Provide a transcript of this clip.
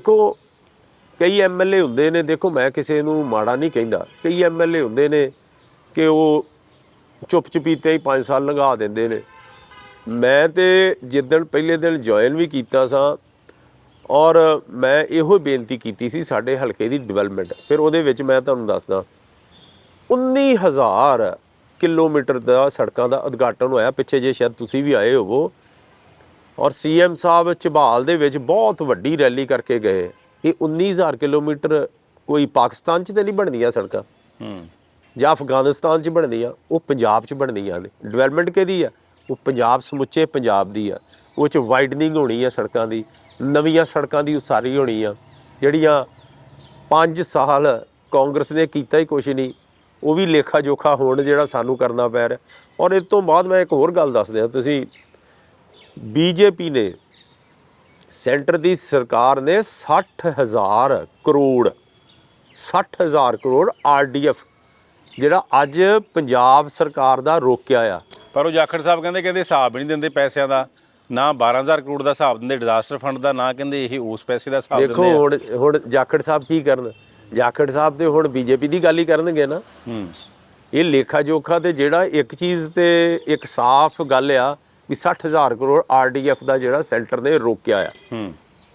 ਦੇਖੋ, ਕਈ ਐਮਐਲਏ ਹੁੰਦੇ ਨੇ, ਦੇਖੋ ਮੈਂ ਕਿਸੇ ਨੂੰ ਮਾੜਾ ਨਹੀਂ ਕਹਿੰਦਾ। ਕਈ ਐਮਐਲਏ ਹੁੰਦੇ ਨੇ ਕਿ ਉਹ ਚੁੱਪ ਚਪੀਤੇ ਹੀ 5 ਸਾਲ ਲੰਘਾ ਦਿੰਦੇ ਨੇ। ਮੈਂ ਤੇ ਜਿੱਦਣ ਪਹਿਲੇ ਦਿਨ ਜੁਆਇਨ ਵੀ ਕੀਤਾ ਸਾਂ ਔਰ ਮੈਂ ਇਹੋ ਬੇਨਤੀ ਕੀਤੀ ਸੀ ਸਾਡੇ ਹਲਕੇ ਦੀ ਡਿਵੈਲਪਮੈਂਟ ਫਿਰ ਉਹਦੇ ਵਿੱਚ ਮੈਂ ਤੁਹਾਨੂੰ ਦੱਸਦਾ 19000 ਕਿਲੋਮੀਟਰ ਦਾ ਸੜਕਾਂ ਦਾ ਉਦਘਾਟਨ ਹੋਇਆ। ਪਿੱਛੇ ਜੇ ਸ਼ਾਇਦ ਤੁਸੀਂ ਵੀ ਆਏ ਹੋਵੋ ਔਰ ਸੀਐਮ ਸਾਹਿਬ ਝਬਾਲ ਦੇ ਵਿੱਚ ਬਹੁਤ ਵੱਡੀ ਰੈਲੀ ਕਰਕੇ ਗਏ। ਇਹ 19000 ਕਿਲੋਮੀਟਰ ਕੋਈ ਪਾਕਿਸਤਾਨ 'ਚ ਤੇ ਨਹੀਂ ਬਣਦੀਆਂ ਸੜਕਾਂ? ਹੂੰ। ਜਾਂ ਅਫਗਾਨਿਸਤਾਨ 'ਚ ਬਣਦੀਆਂ? ਉਹ ਪੰਜਾਬ 'ਚ ਬਣਦੀਆਂ ਨੇ। ਡਿਵੈਲਪਮੈਂਟ ਕਿਹਦੀ ਆ? ਉਹ ਪੰਜਾਬ ਸਮੁੱਚੇ ਪੰਜਾਬ ਦੀ ਆ। ਉਹ 'ਚ ਵਾਈਡਨਿੰਗ ਹੋਣੀ ਆ ਸੜਕਾਂ ਦੀ। ਨਵੀਆਂ ਸੜਕਾਂ ਦੀ ਉਸਾਰੀ ਹੋਣੀ ਆ। ਜਿਹੜੀਆਂ 5 ਸਾਲ ਕਾਂਗਰਸ ਨੇ ਕੀਤਾ ਹੀ ਕੁਛ ਨਹੀਂ। ਉਹ ਵੀ ਲੇਖਾ ਜੋਖਾ ਹੋਣ ਜਿਹੜਾ ਸਾਨੂੰ ਕਰਨਾ ਪੈ ਰਿਹਾ। ਔਰ ਇਸ ਤੋਂ ਬਾਅਦ ਮੈਂ ਇੱਕ ਹੋਰ ਗੱਲ ਦੱਸ ਦਿਆਂ। ਤੁਸੀਂ ਬੀਜੇਪੀ ਨੇ ਸੈਂਟਰ ਦੀ ਸਰਕਾਰ ਨੇ 60000 ਕਰੋੜ 60000 ਕਰੋੜ ਆਰਡੀਐਫ ਜਿਹੜਾ ਅੱਜ ਪੰਜਾਬ ਸਰਕਾਰ ਦਾ ਰੋਕਿਆ ਆ। ਪਰ ਉਹ ਜਾਖੜ ਸਾਹਿਬ ਕਹਿੰਦੇ ਕਹਿੰਦੇ ਹਿਸਾਬ ਨਹੀਂ ਦਿੰਦੇ ਪੈਸਿਆਂ ਦਾ ਨਾ 12000 ਕਰੋੜ ਦਾ ਹਿਸਾਬ ਦਿੰਦੇ ਡਿਜ਼ਾਸਟਰ ਫੰਡ ਦਾ ਨਾ ਕਹਿੰਦੇ ਇਹ ਉਸ ਪੈਸੇ ਦਾ ਹਿਸਾਬ ਦੇਖੋ ਦਿੰਦੇ ਆ। ਹੁਣ ਹੁਣ ਜਾਖੜ ਸਾਹਿਬ ਕੀ ਕਰਨ? ਜਾਖੜ ਸਾਹਿਬ ਤੇ ਹੁਣ ਬੀਜੇਪੀ ਦੀ ਗੱਲ ਹੀ ਕਰਨਗੇ ਨਾ। ਹੂੰ। ਇਹ ਲੇਖਾ ਜੋਖਾ ਤੇ ਜਿਹੜਾ ਇੱਕ ਚੀਜ਼ ਤੇ ਇੱਕ ਸਾਫ਼ ਗੱਲ ਆ ਵੀ 60000 ਕਰੋੜ ਆਰਡੀਐਫ ਦਾ ਜਿਹੜਾ ਸੈਂਟਰ ਨੇ ਰੋਕਿਆ ਆ।